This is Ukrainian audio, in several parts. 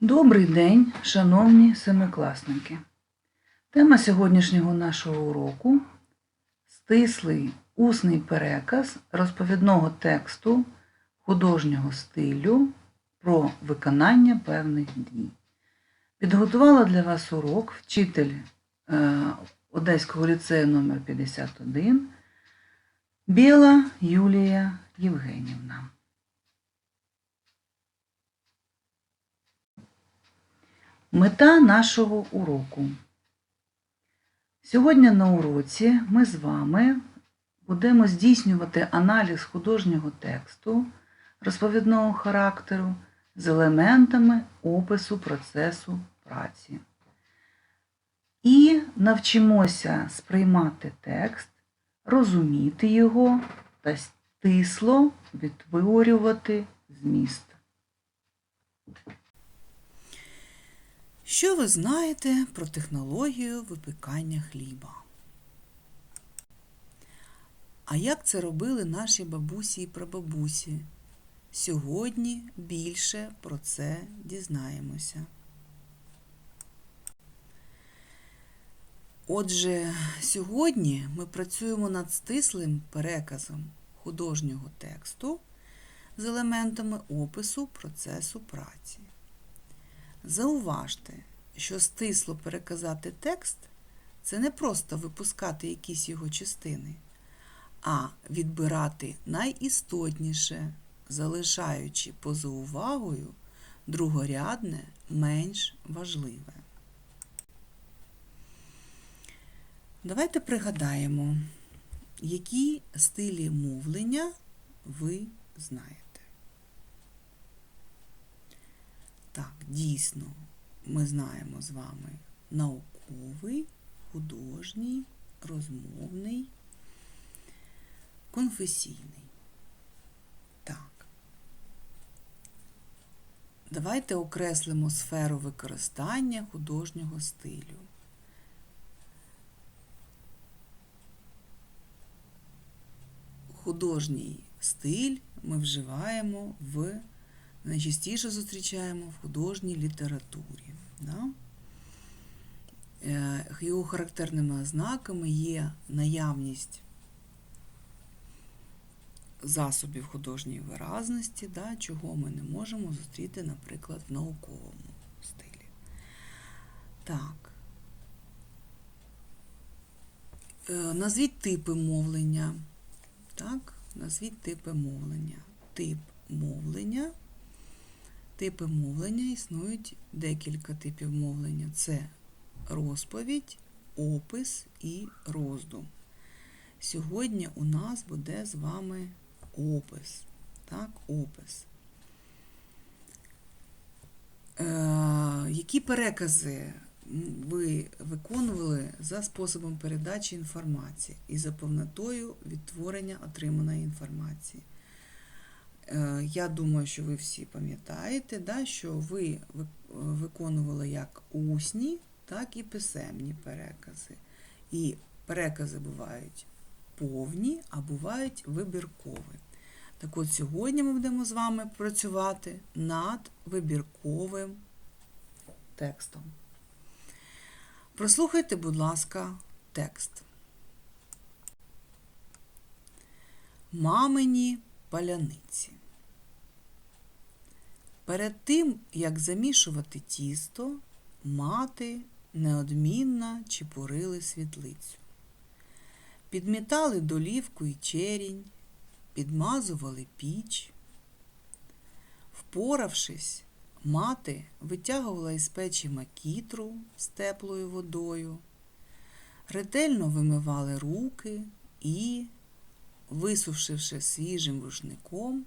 Добрий день, шановні семикласники. Тема сьогоднішнього нашого уроку стислий усний переказ розповідного тексту художнього стилю про виконання певних дій. Підготувала для вас урок вчитель е, Одеського ліцею номер 51 Біла Юлія Євгенівна. Мета нашого уроку. Сьогодні на уроці ми з вами будемо здійснювати аналіз художнього тексту розповідного характеру з елементами опису процесу праці. І навчимося сприймати текст, розуміти його та стисло відтворювати зміст. Що ви знаєте про технологію випікання хліба? А як це робили наші бабусі і прабабусі? Сьогодні більше про це дізнаємося. Отже, сьогодні ми працюємо над стислим переказом художнього тексту з елементами опису процесу праці. Зауважте, що стисло переказати текст це не просто випускати якісь його частини, а відбирати найістотніше, залишаючи поза увагою другорядне, менш важливе. Давайте пригадаємо, які стилі мовлення ви знаєте. Так, дійсно, ми знаємо з вами науковий, художній, розмовний, конфесійний. Так. Давайте окреслимо сферу використання художнього стилю. Художній стиль ми вживаємо в найчастіше зустрічаємо в художній літературі. Да? Е, Його характерними ознаками є наявність засобів художньої виразності, да, чого ми не можемо зустріти, наприклад, в науковому стилі. Так. Е, Назвіть типи мовлення. Так, назвіть типи мовлення. Тип мовлення. Типи мовлення існують декілька типів мовлення: це розповідь, опис і роздум. Сьогодні у нас буде з вами опис. Так, опис. Е, які перекази ви виконували за способом передачі інформації і за повнотою відтворення отриманої інформації? Я думаю, що ви всі пам'ятаєте, да, що ви виконували як усні, так і писемні перекази. І перекази бувають повні, а бувають вибіркові. Так от сьогодні ми будемо з вами працювати над вибірковим текстом. Прослухайте, будь ласка, текст. Мамині паляниці. Перед тим, як замішувати тісто, мати неодмінно чепурили світлицю. Підмітали долівку і черінь, підмазували піч. Впоравшись, мати витягувала із печі макітру з теплою водою, ретельно вимивали руки і, висушивши свіжим рушником,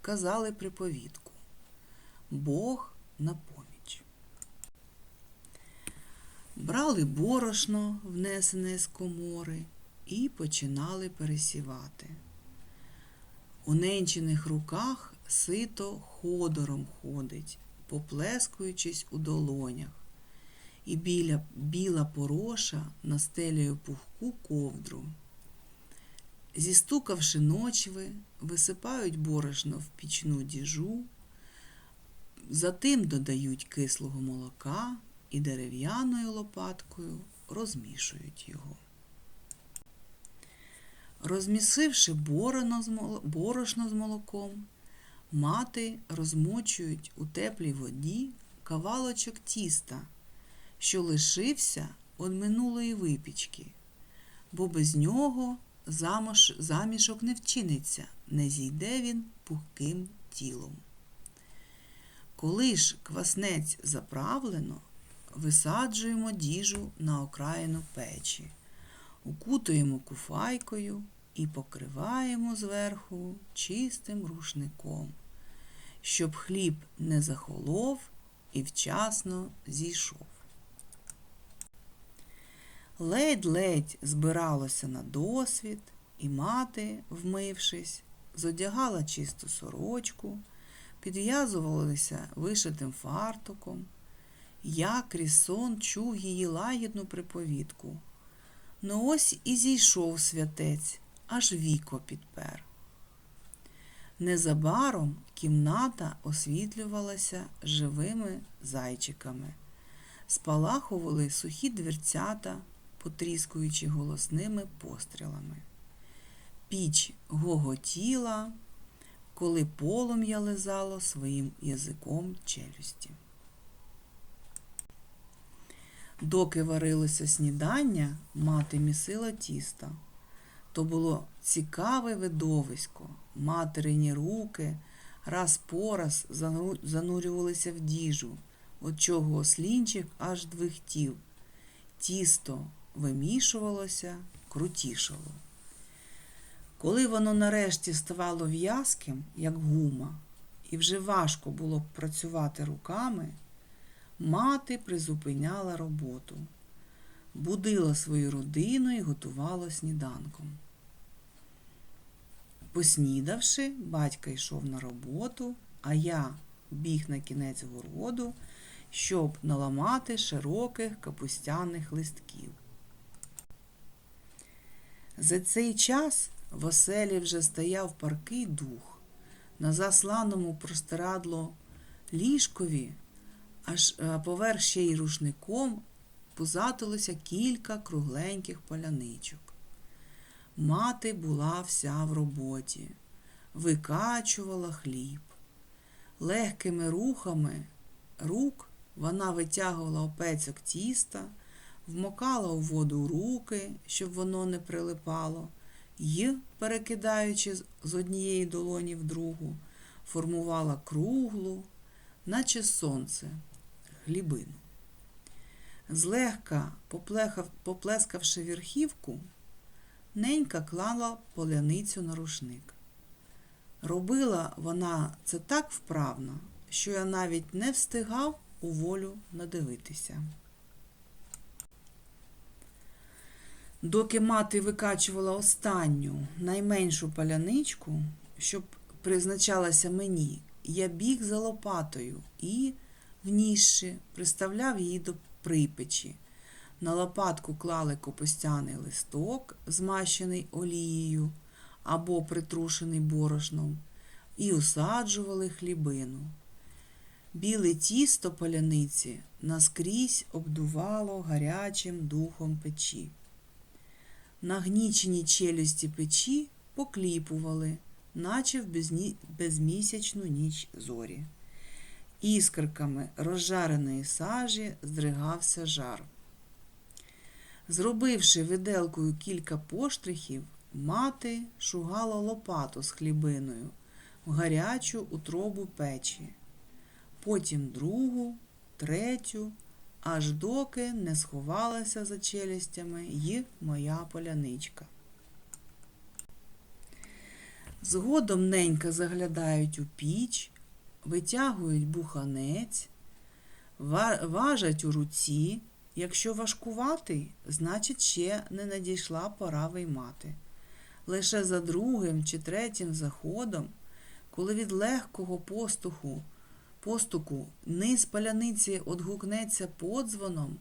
казали приповідку. Бог на поміч. Брали борошно, внесене з комори, і починали пересівати. У ненчених руках сито ходором ходить, поплескуючись у долонях, і біля біла пороша настелює пухку ковдру. Зістукавши ночви, висипають борошно в пічну діжу, Затим додають кислого молока і дерев'яною лопаткою розмішують його. Розмісивши борошно з молоком, мати розмочують у теплій воді кавалочок тіста, що лишився від минулої випічки, бо без нього замішок не вчиниться, не зійде він пухким тілом. Коли ж кваснець заправлено, висаджуємо діжу на окраїну печі, укутуємо куфайкою і покриваємо зверху чистим рушником, щоб хліб не захолов і вчасно зійшов. Ледь-ледь збиралося на досвід, і мати, вмившись, зодягала чисту сорочку, підв'язувалася вишитим фартуком. Я крізь сон чув її лагідну приповідку. Ну ось і зійшов святець, аж віко підпер. Незабаром кімната освітлювалася живими зайчиками, спалахували сухі дверцята, потріскуючи голосними пострілами. Піч гоготіла, коли полум'я лизало своїм язиком челюсті. Доки варилося снідання, мати місила тіста. То було цікаве видовисько. Материні руки раз по раз занурювалися в діжу, от чого ослінчик аж двихтів. Тісто вимішувалося, крутішало. Коли воно нарешті ставало в'язким, як гума, і вже важко було працювати руками, мати призупиняла роботу, будила свою родину і готувала сніданком. Поснідавши, батько йшов на роботу, а я біг на кінець городу, щоб наламати широких капустяних листків. За цей час в оселі вже стояв паркий дух. На засланому простирадло ліжкові, аж е, поверх ще й рушником позатилося кілька кругленьких поляничок. Мати була вся в роботі, викачувала хліб. Легкими рухами рук вона витягувала опецьок тіста, вмокала у воду руки, щоб воно не прилипало, і, перекидаючи з- однієї долоні в другу, формувала круглу, наче сонце, хлібину. Злегка поплескавши верхівку, ненька клала поляницю на рушник. Робила вона це так вправно, що я навіть не встигав у волю надивитися. Доки мати викачувала останню, найменшу паляничку, щоб призначалася мені, я біг за лопатою і, внісши, приставляв її до припечі. На лопатку клали копостяний листок, змащений олією або притрушений борошном, і усаджували хлібину. Біле тісто паляниці наскрізь обдувало гарячим духом печі. Нагнічені челюсті печі покліпували, наче в безмісячну ніч зорі. Іскриками розжареної сажі здригався жар. Зробивши виделкою кілька поштрихів, мати шугала лопату з хлібиною в гарячу утробу печі, потім другу, третю, аж доки не сховалася за челюстями й моя поляничка. Згодом ненька заглядають у піч, витягують буханець, важать у руці. Якщо важкуватий, значить ще не надійшла пора виймати. Лише за другим чи третім заходом, коли від легкого постуху, постуку низ паляниці одгукнеться подзвоном,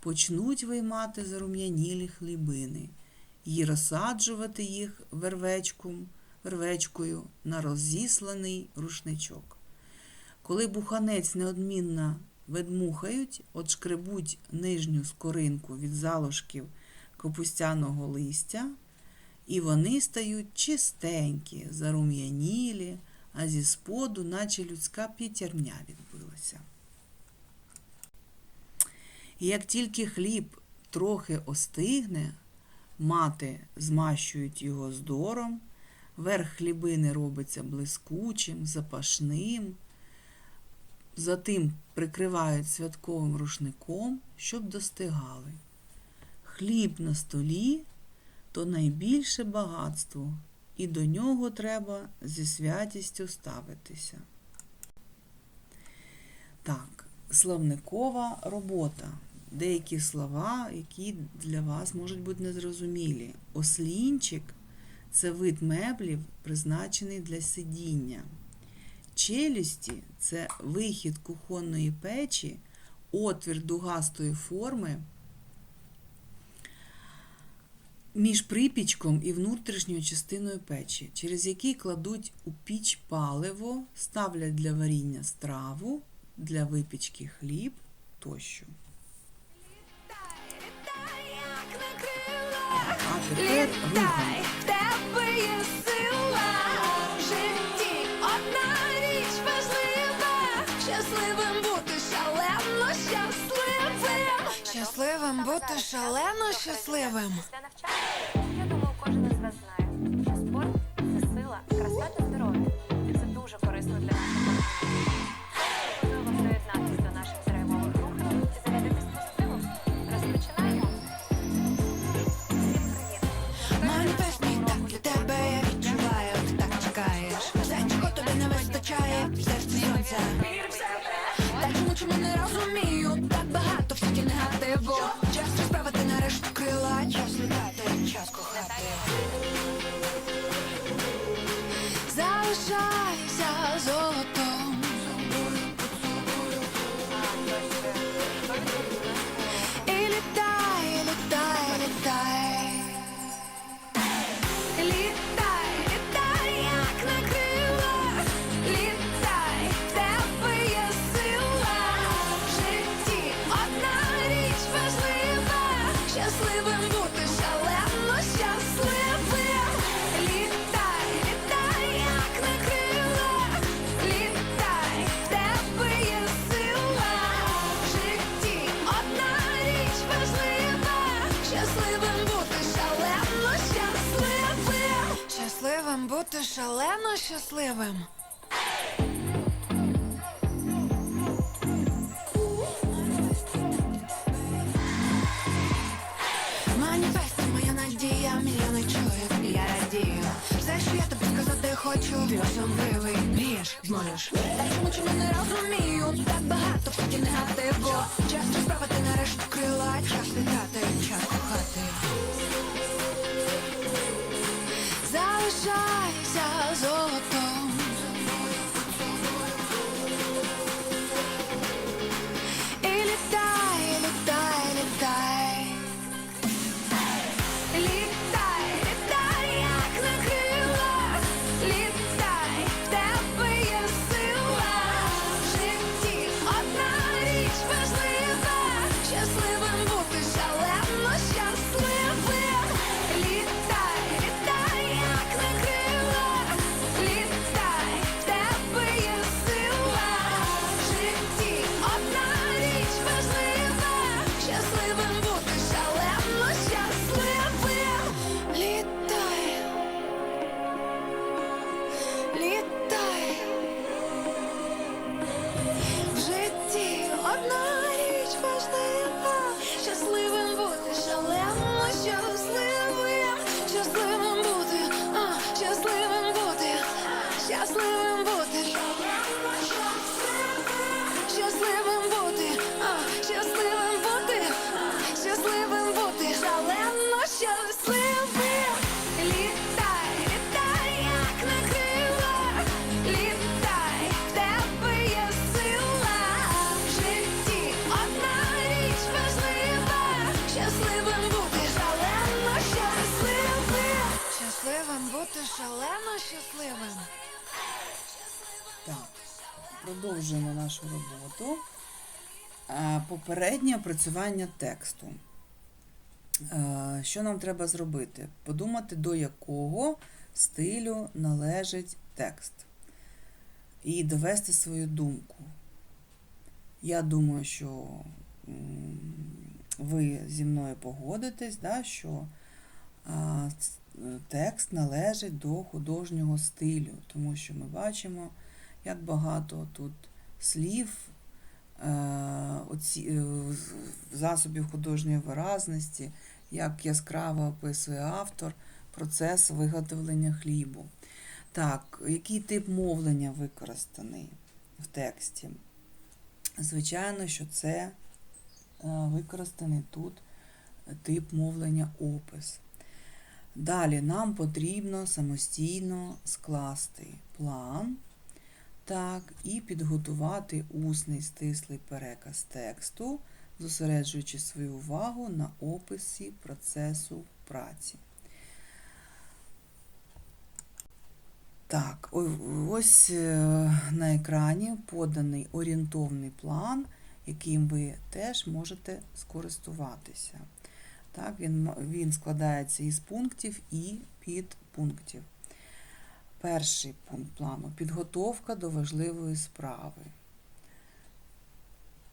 почнуть виймати зарум'янілі хлібини і розсаджувати їх вервечком, вервечкою на розісланий рушничок. Коли буханець неодмінно ведмухають, отшкребуть нижню скоринку від залишків капустяного листя, і вони стають чистенькі, зарум'янілі, а зі споду, наче людська п'ятерня відбилася. І як тільки хліб трохи остигне, мати змащують його здором, верх хлібини робиться блискучим, запашним, затим прикривають святковим рушником, щоб достигали. Хліб на столі то найбільше багатство, і до нього треба зі святістю ставитися. Так, словникова робота. Деякі слова, які для вас можуть бути незрозумілі. Ослінчик це вид меблів, призначений для сидіння. Челюсті це вихід кухонної печі, отвір дугастої форми між припічком і внутрішньою частиною печі, через який кладуть у піч паливо, ставлять для варіння страву, для випічки хліб тощо. А тепер рухаємо. Літай, тебе є сила житті. Одна річ важлива, щасливим бути шалено щасливим. Щасливим бути шалено щасливим. Щасливим бути шалено щасливим. Маніфест моя надія, мільйони і я радію. Все, що я тобі сказати хочу, ти особливий, мрієш, зможеш. Та чому чому не розумію, так багато світі негативу. Час розправити нарешті крила, час літати, час кохати. Попереднє опрацювання тексту. Е, Що нам треба зробити? Подумати, до якого стилю належить текст. І довести свою думку. Я думаю, що ви зі мною погодитесь, да, що текст належить до художнього стилю, тому що ми бачимо, як багато тут слів, засобів художньої виразності, як яскраво описує автор процес виготовлення хлібу. Так, який тип мовлення використаний в тексті? Звичайно, що це е, використаний тут тип мовлення опис. Далі нам потрібно самостійно скласти план так, і підготувати усний стислий переказ тексту, зосереджуючи свою увагу на описі процесу праці. Так, ось е, на екрані поданий орієнтовний план, яким ви теж можете скористуватися. Так, він, він складається із пунктів і підпунктів. Перший пункт плану підготовка до важливої справи.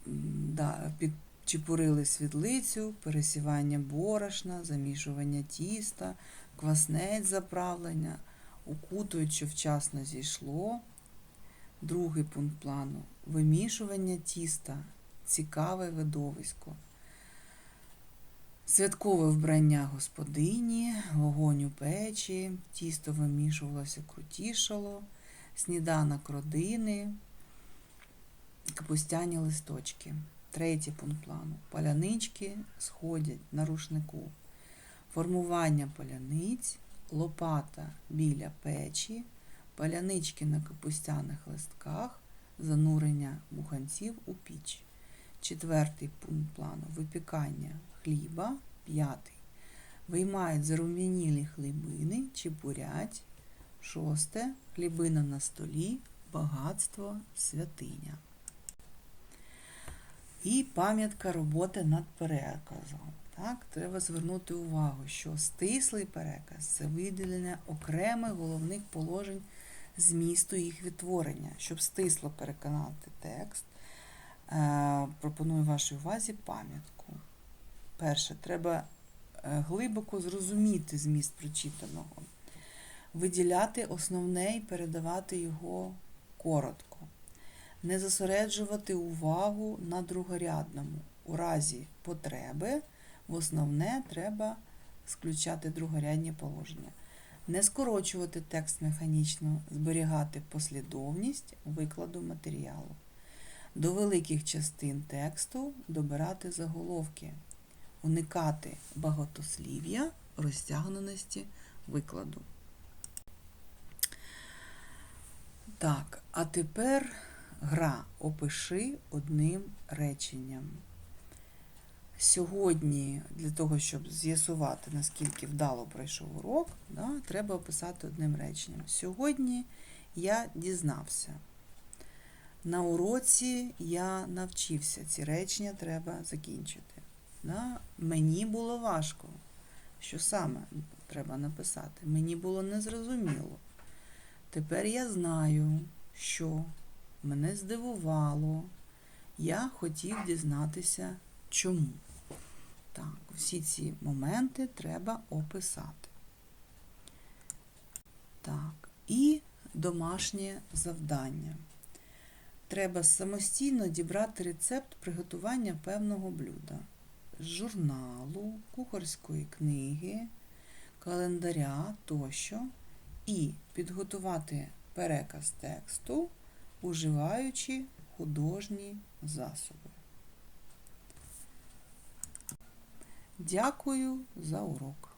Да, підчепурили світлицю, пересівання борошна, замішування тіста, кваснець заправлення, укутують, що вчасно зійшло. Другий пункт плану вимішування тіста, цікаве видовисько. Святкове вбрання господині, вогонь у печі, тісто вимішувалося, крутішало, сніданок родини, капустяні листочки. Третій пункт плану. Палянички сходять на рушнику. Формування паляниць, лопата біля печі, палянички на капустяних листках, занурення буханців у піч. Четвертий пункт плану випікання хліба. П'ятий. Виймають зарум'янілі хлібини, чепурять. Шосте. Хлібина на столі, багатство, святиня. І пам'ятка роботи над переказом. Так, треба звернути увагу, що стислий переказ це виділення окремих головних положень змісту їх відтворення. Щоб стисло переконати текст, е, пропоную вашій увазі пам'ятку. Перше, треба е, глибоко зрозуміти зміст прочитаного, виділяти основне і передавати його коротко, не зосереджувати увагу на другорядному. У разі потреби в основне треба включати другорядні положення. Не скорочувати текст механічно, зберігати послідовність викладу матеріалу. До великих частин тексту добирати заголовки, уникати багатослів'я, розтягненості викладу. Так, а тепер гра опиши одним реченням. Сьогодні, для того, щоб з'ясувати, наскільки вдало пройшов урок, да, треба описати одним реченням. Сьогодні я дізнався. На уроці я навчився. Ці речення треба закінчити. Да? Мені було важко. Що саме треба написати? Мені було незрозуміло. Тепер я знаю, що мене здивувало. Я хотів дізнатися, чому. Так, всі ці моменти треба описати. Так, і домашнє завдання. Треба самостійно дібрати рецепт приготування певного блюда журналу, кухарської книги, календаря тощо, і підготувати переказ тексту, уживаючи художні засоби. Дякую за урок.